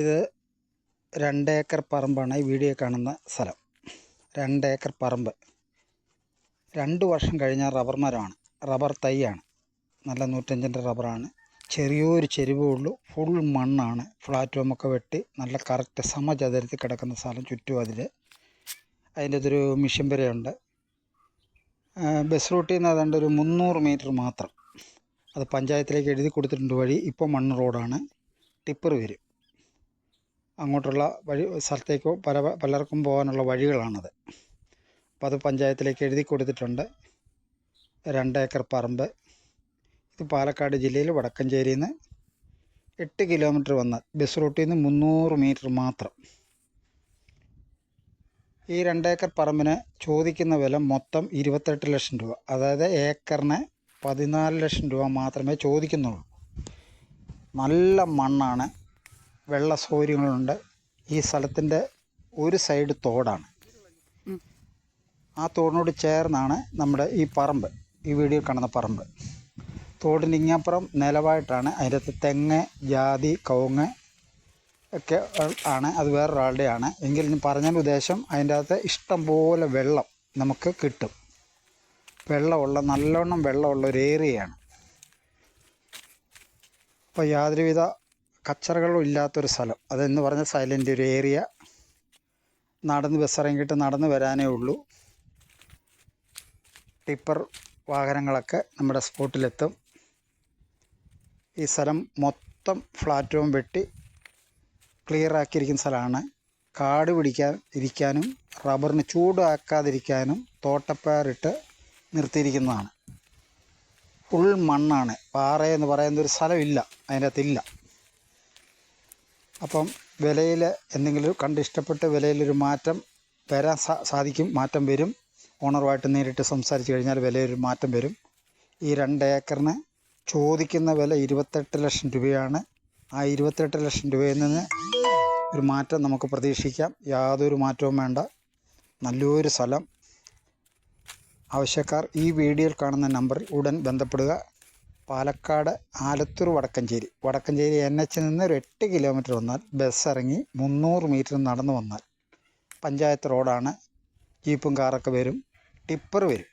ഇത് രണ്ട് ഏക്കർ പറമ്പാണ് ഈ വീഡിയോ കാണുന്ന സ്ഥലം. രണ്ട് ഏക്കർ പറമ്പ്. രണ്ട് വർഷം കഴിഞ്ഞ റബ്ബർ മരമാണ്. റബ്ബർ തൈയാണ്. നല്ല നൂറ്റഞ്ചിന്റെ റബ്ബറാണ്. ചെറിയൊരു ചെരുവേ ഉള്ളൂ. ഫുൾ മണ്ണാണ്. ഫ്ലാറ്റുമൊക്കെ വെട്ടി നല്ല കറക്റ്റ് സമചതുരത്തിൽ കിടക്കുന്ന സ്ഥലം ചുറ്റും അതിൽ. അതിന്റെ അതൊരു മിഷൻ വരെയുണ്ട് ബസ് റൂട്ടിൽ നിന്ന് ഏതാണ്ട് ഒരു മുന്നൂറ് മീറ്റർ മാത്രം. അത് പഞ്ചായത്തിലേക്ക് എഴുതി കൊടുത്തിട്ടുണ്ട് വഴി. ഇപ്പോൾ മണ്ണ് റോഡാണ്. ടിപ്പർ വരും. അങ്ങോട്ടുള്ള വഴി സ്ഥലത്തേക്ക് പല പലർക്കും പോകാനുള്ള വഴികളാണത്. അപ്പോൾ അത് പഞ്ചായത്തിലേക്ക് എഴുതി കൊടുത്തിട്ടുണ്ട്. രണ്ട് ഏക്കർ പറമ്പ്. ഇത് പാലക്കാട് ജില്ലയിൽ വടക്കഞ്ചേരി നിന്ന് എട്ട് കിലോമീറ്റർ വന്നാൽ ബസ് റൂട്ടിൽ നിന്ന് മുന്നൂറ് മീറ്റർ മാത്രം. ഈ രണ്ട് ഏക്കർ പറമ്പിന് ചോദിക്കുന്ന വില മൊത്തം ഇരുപത്തെട്ട് ലക്ഷം രൂപ. അതായത് ഏക്കറിന് പതിനാല് ലക്ഷം രൂപ മാത്രമേ ചോദിക്കുന്നുള്ളൂ. നല്ല മണ്ണാണ്. വെള്ള സൗകര്യങ്ങളുണ്ട്. ഈ സ്ഥലത്തിന്റെ ഒരു സൈഡ് തോടാണ്. ആ തോടിനോട് ചേർന്നാണ് നമ്മുടെ ഈ പറമ്പ് ഈ വീഡിയോ കാണുന്ന പറമ്പ്. തോടിന്റെ ഇങ്ങപ്പുറം നിലവായിട്ടാണ് അതിന്റെ അകത്ത് തെങ്ങ് ജാതി കവുങ്ങ് ഒക്കെ ആണ്. അത് വേറൊരാളുടെയാണ്. എങ്കിൽ ഞാൻ പറഞ്ഞ ഉദ്ദേശം അതിന്റെ അകത്ത് ഇഷ്ടം പോലെ വെള്ളം നമുക്ക് കിട്ടും. വെള്ളമുള്ള നല്ലോണം വെള്ളമുള്ള ഒരു ഏരിയയാണ്. അപ്പോൾ യാതൊരുവിധ കച്ചറകളും ഇല്ലാത്തൊരു സ്ഥലം. അതെന്ന് പറഞ്ഞാൽ സൈലന്റ് ഒരു ഏരിയ. നടന്ന് ബസ് ഇറങ്ങിയിട്ട് നടന്ന് വരാനേ ഉള്ളൂ. ടിപ്പർ വാഹനങ്ങളൊക്കെ നമ്മുടെ സ്പോട്ടിലെത്തും. ഈ സ്ഥലം മൊത്തം ഫ്ലാറ്റും വെട്ടി ക്ലിയർ ആക്കിയിരിക്കുന്ന സ്ഥലമാണ്. കാട് പിടിക്കാൻ ഇരിക്കാനും റബ്ബറിന് ചൂടാക്കാതിരിക്കാനും തോട്ടപ്പയറിട്ട് നിർത്തിയിരിക്കുന്നതാണ്. ഫുൾ മണ്ണാണ്. പാറ എന്ന് പറയുന്ന ഒരു സ്ഥലമില്ല. അതിന്റെ അകത്തില്ല അപ്പം വിലയിൽ എന്തെങ്കിലും കണ്ട് ഇഷ്ടപ്പെട്ട് വിലയിലൊരു മാറ്റം വരാൻ സാധിക്കും മാറ്റം വരും. ഓണറുമായിട്ട് നേരിട്ട് സംസാരിച്ച് കഴിഞ്ഞാൽ വിലയൊരു മാറ്റം വരും. ഈ രണ്ട് ഏക്കറിന് ചോദിക്കുന്ന വില ഇരുപത്തെട്ട് ലക്ഷം രൂപയാണ്. ആ ഇരുപത്തെട്ട് ലക്ഷം രൂപയിൽ നിന്ന് ഒരു മാറ്റം നമുക്ക് പ്രതീക്ഷിക്കാം. യാതൊരു മാറ്റവും വേണ്ട. നല്ലൊരു സ്ഥലം. ആവശ്യക്കാർ ഈ വീഡിയോയിൽ കാണുന്ന നമ്പറിൽ ഉടൻ ബന്ധപ്പെടുക. പാലക്കാട് ആലത്തൂർ വടക്കഞ്ചേരി. വടക്കഞ്ചേരി എൻ എച്ചിൽ നിന്ന് ഒരു എട്ട് കിലോമീറ്റർ വന്നാൽ ബസ് ഇറങ്ങി മുന്നൂറ് മീറ്റർ നടന്നു വന്നാൽ പഞ്ചായത്ത് റോഡാണ് ജീപ്പും കാറൊക്കെ വരും. ടിപ്പർ വരും.